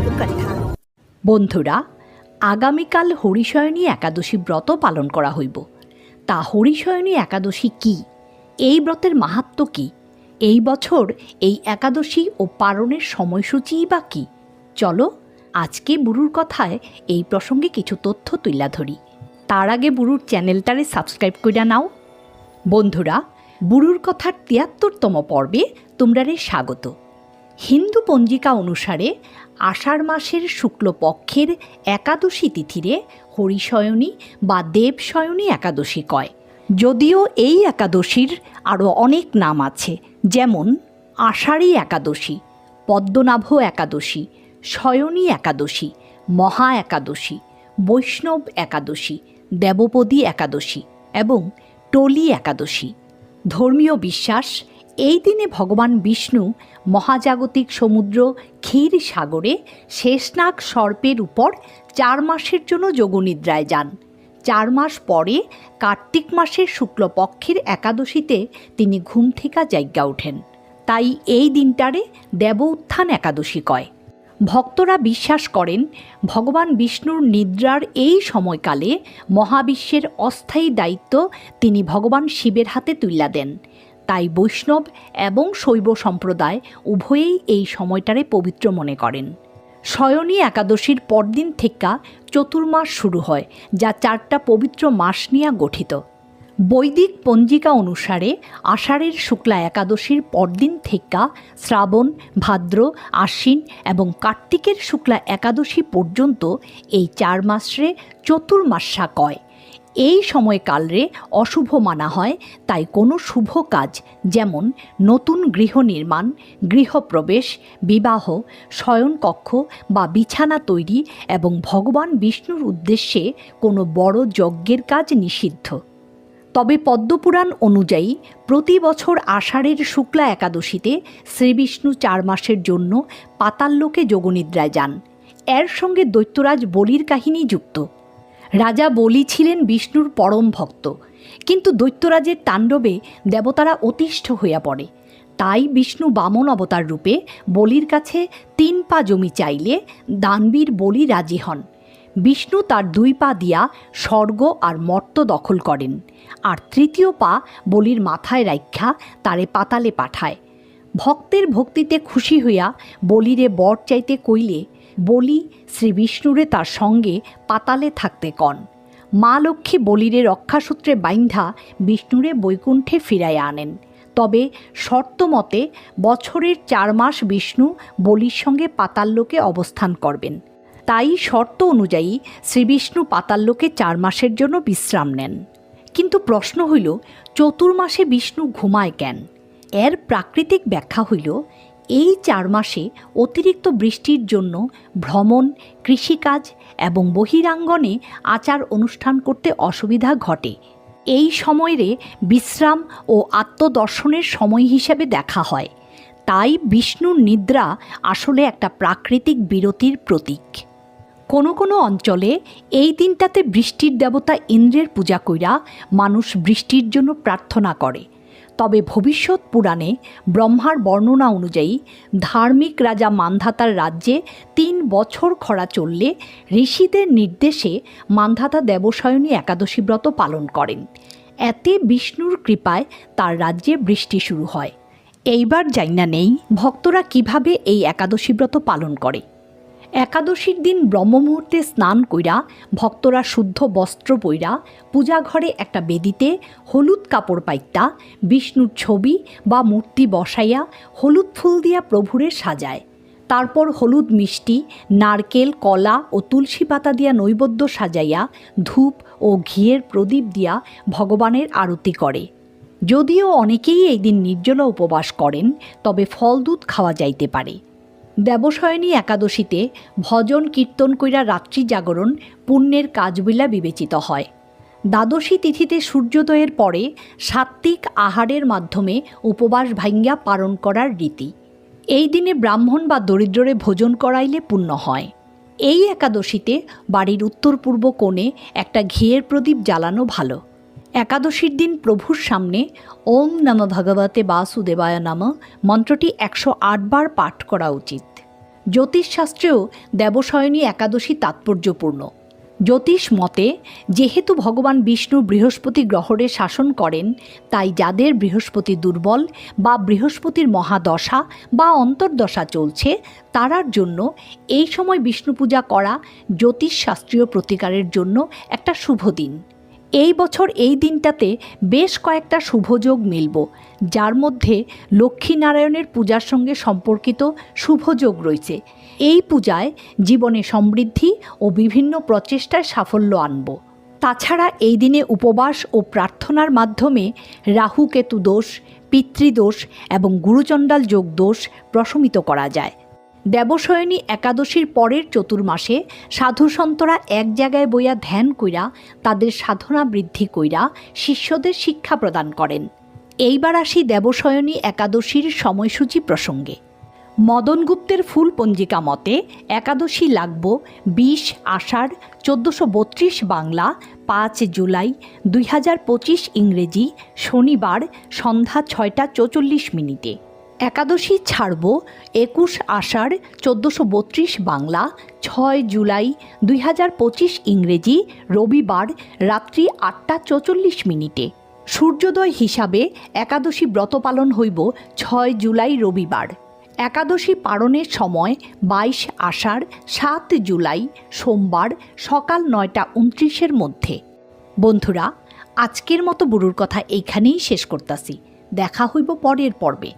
কথা বন্ধুরা, আগামীকাল হরিশয়নী একাদশী ব্রত পালন করা হইব। তা হরিশয়নী একাদশী কি? এই ব্রতের মাহাত্ম্য কি? এই বছর এই একাদশী ও পালনের সময়সূচিই বা কী? চলো, আজকে বুড়ুর কথায় এই প্রসঙ্গে কিছু তথ্য তুইলা ধরি। তার আগে বুড়ুর চ্যানেলটারে সাবস্ক্রাইব কইরা নাও। বন্ধুরা বুড়ুর কথার তিয়াত্তরতম পর্বে তোমরারে স্বাগত। হিন্দু পঞ্জিকা অনুসারে আষাঢ় মাসের শুক্লপক্ষের একাদশী তিথিরে হরিশয়নী বা দেবশয়নী একাদশী কয়। যদিও এই একাদশীর আরও অনেক নাম আছে, যেমন আষাঢ়ী একাদশী, পদ্মনাভ একাদশী, শয়নী একাদশী, মহা একাদশী, বৈষ্ণব একাদশী, দেবপদী একাদশী এবং টলি একাদশী। ধর্মীয় বিশ্বাস এই দিনে ভগবান বিষ্ণু মহাজাগতিক সমুদ্র, ক্ষীর সাগরে, শেষনাগ সর্পের উপর চার মাসের জন্য যোগনিদ্রায় যান। চার মাস পরে কার্তিক মাসের শুক্লপক্ষের একাদশীতে তিনি ঘুম থেকে জায়গা ওঠেন। তাই এই দিনটারে দেব উত্থান একাদশী কয়। ভক্তরা বিশ্বাস করেন, ভগবান বিষ্ণুর নিদ্রার এই সময়কালে মহাবিশ্বের অস্থায়ী দায়িত্ব তিনি ভগবান শিবের হাতে তুল্লা দেন। তাই বৈষ্ণব এবং শৈব সম্প্রদায় উভয়েই এই সময়টারে পবিত্র মনে করেন। শয়নী একাদশীর পরদিন থেকে চতুর্মাস শুরু হয়, যা চারটা পবিত্র মাস নিয়ে গঠিত। বৈদিক পঞ্জিকা অনুসারে আষাঢ়ের শুক্লা একাদশীর পরদিন থেকে শ্রাবণ, ভাদ্র, আশ্বিন এবং কার্তিকের শুক্লা একাদশী পর্যন্ত এই চার মাসরে চতুর্মাসা কয়। এই সময়কালরে অশুভ মানা হয়, তাই কোনো শুভ কাজ যেমন নতুন গৃহ নির্মাণ গৃহপ্রবেশ বিবাহ, শয়নকক্ষ বা বিছানা তৈরি এবং ভগবান বিষ্ণুর উদ্দেশ্যে কোনো বড় যজ্ঞের কাজ নিষিদ্ধ। তবে পদ্মপুরাণ অনুযায়ী প্রতি বছর আষাঢ়ের শুক্লা একাদশীতে শ্রীবিষ্ণু চার মাসের জন্য পাতাল্লোকে যোগনিদ্রায় যান। এর সঙ্গে দৈত্যরাজ বলির কাহিনী যুক্ত। রাজা বলি ছিলেন বিষ্ণুর পরম ভক্ত। কিন্তু দৈত্যরাজের তাণ্ডবে দেবতারা অতিষ্ঠ হইয়া পড়ে। তাই বিষ্ণু বামন অবতার রূপে বলির কাছে তিন পা জমি চাইলে দানবীর বলি রাজি হন। বিষ্ণু তার দুই পা দিয়া স্বর্গ আর মর্ত দখল করেন। আর তৃতীয় পা বলির মাথায় রাইখা তারে পাতালে পাঠায়। ভক্তের ভক্তিতে খুশি হইয়া বলিরে বর চাইতে কইলে বলি শ্রী বিষ্ণুরে তার সঙ্গে পাতালে থাকতে কন। মা লক্ষ্মী বলিরে রক্ষাসূত্রে বাইন্ধা বিষ্ণুরে বৈকুণ্ঠে ফিরাইয়া আনেন। তবে শর্ত মতে বছরের চার মাস বিষ্ণু বলির সঙ্গে পাতাল্লোকে অবস্থান করবেন। তাই শর্ত অনুযায়ী শ্রীবিষ্ণু পাতাল্লোকে চার মাসের জন্য বিশ্রাম নেন। কিন্তু প্রশ্ন হইল, চতুর্মাসে বিষ্ণু ঘুমায় কেন? এর প্রাকৃতিক ব্যাখ্যা হইল এই চার মাসে অতিরিক্ত বৃষ্টির জন্য ভ্রমণ, কৃষিকাজ এবং বহিরাঙ্গনে আচার অনুষ্ঠান করতে অসুবিধা ঘটে। এই সময়ে বিশ্রাম ও আত্মদর্শনের সময় হিসেবে দেখা হয়। তাই বিষ্ণুর নিদ্রা আসলে একটা প্রাকৃতিক বিরতির প্রতীক। কোনো কোনো অঞ্চলে এই দিনটাতে বৃষ্টির দেবতা ইন্দ্রের পূজা কইরা মানুষ বৃষ্টির জন্য প্রার্থনা করে। তবে ভবিষ্যৎ পুরাণে ব্রহ্মার বর্ণনা অনুযায়ী ধার্মিক রাজা মান্ধাতার রাজ্যে তিন বছর খরা চললে ঋষিদের নির্দেশে মান্ধাতা দেবশয়নী একাদশী ব্রত পালন করেন। এতে বিষ্ণুর কৃপায় তার রাজ্যে বৃষ্টি শুরু হয়। এইবার জাইনা নেই, ভক্তরা কীভাবে এই একাদশী ব্রত পালন করে? একাদশীর দিন ব্রহ্মমুহূর্তে স্নান কইরা, ভক্তরা শুদ্ধ বস্ত্র পইরা পূজা ঘরে একটা বেদিতে হলুদ কাপড় পাইতা, বিষ্ণুর ছবি বা মূর্তি বসাইয়া হলুদ ফুল দিয়া প্রভুরে সাজায়। তারপর হলুদ মিষ্টি, নারকেল, কলা ও তুলসী পাতা দিয়া নৈবেদ্য সাজাইয়া, ধূপ ও ঘিয়ের প্রদীপ দিয়া ভগবানের আরতি করে। যদিও অনেকেই এই দিন নির্জলা উপবাস করেন, তবে ফল দুধ খাওয়া যাইতে পারে। দেবশয়নী একাদশীতে ভজন কীর্তন কইরা রাত্রি জাগরণ পুণ্যের কাজ বইলা বিবেচিত হয়। দ্বাদশী তিথিতে সূর্যোদয়ের পরে সাত্ত্বিক আহারের মাধ্যমে উপবাস ভাঙ্গা পালন করার রীতি। এই দিনে ব্রাহ্মণ বা দরিদ্ররে ভোজন করাইলে পুণ্য হয়। এই একাদশীতে বাড়ির উত্তর পূর্ব কোণে একটা ঘিয়ের প্রদীপ জ্বালানো ভালো। একাদশীর দিন প্রভুর সামনে ওম নম ভগবতে বাসুদেবায় নম মন্ত্রটি একশো বার পাঠ করা উচিত। জ্যোতিষশাস্ত্রেও দেবশয়নী একাদশী তাৎপর্যপূর্ণ। জ্যোতিষ মতে, যেহেতু ভগবান বিষ্ণু বৃহস্পতি গ্রহরে শাসন করেন, তাই যাদের বৃহস্পতি দুর্বল বা বৃহস্পতির মহাদশা বা অন্তর্দশা চলছে, তারার জন্য এই সময় বিষ্ণু পূজা করা জ্যোতিষশাস্ত্রীয় প্রতিকারের জন্য একটা শুভ দিন। এই বছর এই দিনটাতে বেশ কয়েকটা শুভযোগ মিলব, যার মধ্যে লক্ষ্মীনারায়ণের পূজার সঙ্গে সম্পর্কিত শুভযোগ রয়েছে। এই পূজায় জীবনে সমৃদ্ধি ও বিভিন্ন প্রচেষ্টায় সাফল্য আনব। তাছাড়া এই দিনে উপবাস ও প্রার্থনার মাধ্যমে রাহু কেতু দোষ পিতৃদোষ এবং গুরুচণ্ডাল যোগ দোষ প্রশমিত করা যায়। দেবশয়নী একাদশীর পরের চতুর্মাসে সাধুসন্তরা এক জায়গায় বইয়া ধ্যান কইরা তাদের সাধনা বৃদ্ধি কইরা শিষ্যদের শিক্ষা প্রদান করেন। এইবার আসি দেবশয়নী একাদশীর সময়সূচি প্রসঙ্গে। মদন গুপ্তের ফুল পঞ্জিকা মতে, একাদশী লাগব বিশ আষাঢ় চোদ্দোশো বত্রিশ বাংলা পাঁচ জুলাই দুই হাজার পঁচিশ ইংরেজি শনিবার সন্ধ্যা ছয়টা চৌচল্লিশ মিনিটে। একাদশী ছাড়ব, একুশ আষাঢ়, চোদ্দোশো বত্রিশ বাংলা, ছয় জুলাই, দুই হাজার পঁচিশ ইংরেজি, রবিবার, রাত্রি আটটা চৌচল্লিশ মিনিটে। সূর্যোদয় হিসাবে একাদশী ব্রত পালন হইব ছয় জুলাই রবিবার। একাদশী পালনের সময় বাইশ আষাঢ়, সাত জুলাই, সোমবার সকাল নয়টা উনত্রিশের মধ্যে। বন্ধুরা, আজকের মতো বুড়ুর কথা এইখানেই শেষ করতাছি। দেখা হইব পরের পর্বে।